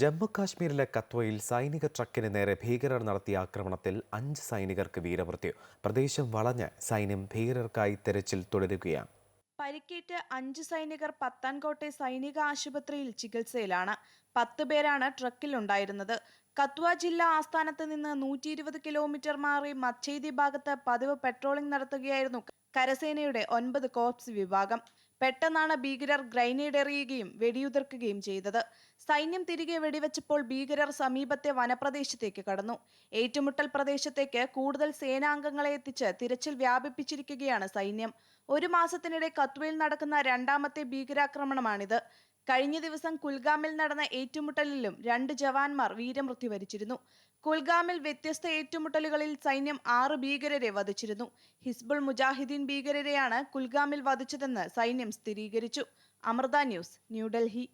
ജമ്മു കാശ്മീരിലെ കത്വയിൽ സൈനിക ട്രക്കിന് നേരെ ഭീകരർ നടത്തിയ ആക്രമണത്തിൽ അഞ്ച് സൈനികർക്ക് വീരമൃത്യു. പ്രദേശം വളഞ്ഞ് സൈന്യം ഭീകരർക്കായി തെരച്ചിൽ തുടരുകയാണ്. പരിക്കേറ്റ് അഞ്ച് സൈനികർ പത്താൻകോട്ടെ സൈനിക ആശുപത്രിയിൽ ചികിത്സയിലാണ്. പത്ത് പേരാണ് ട്രക്കിലുണ്ടായിരുന്നത്. കത്വ ജില്ലാ ആസ്ഥാനത്ത് നിന്ന് നൂറ്റി ഇരുപത് കിലോമീറ്റർ മാറി മച്ചേതി ഭാഗത്ത് പതിവ് പെട്രോളിംഗ് നടത്തുകയായിരുന്നു കരസേനയുടെ ഒൻപത് കോപ്സ് വിഭാഗം. പെട്ടെന്നാണ് ഭീകരർ ഗ്രൈനേഡ് എറിയുകയും വെടിയുതിർക്കുകയും ചെയ്തത്. സൈന്യം തിരികെ വെടിവെച്ചപ്പോൾ ഭീകരർ സമീപത്തെ വനപ്രദേശത്തേക്ക് കടന്നു. ഏറ്റുമുട്ടൽ പ്രദേശത്തേക്ക് കൂടുതൽ സേനാംഗങ്ങളെ എത്തിച്ച് തിരച്ചിൽ വ്യാപിപ്പിച്ചിരിക്കുകയാണ് സൈന്യം. ഒരു മാസത്തിനിടെ കത്വയിൽ നടക്കുന്ന രണ്ടാമത്തെ ഭീകരാക്രമണമാണിത്. കഴിഞ്ഞ ദിവസം കുൽഗാമിൽ നടന്ന ഏറ്റുമുട്ടലിലും രണ്ട് ജവാന്മാർ വീരമൃത്യു വരിച്ചിരുന്നു. കുൽഗാമിൽ വ്യത്യസ്ത ഏറ്റുമുട്ടലുകളിൽ സൈന്യം ആറ് ഭീകരരെ വധിച്ചിരുന്നു. ഹിസ്ബുൾ മുജാഹിദീൻ ഭീകരരെയാണ് കുൽഗാമിൽ വധിച്ചതെന്ന് സൈന്യം സ്ഥിരീകരിച്ചു. അമൃത ന്യൂസ് ന്യൂഡൽഹി.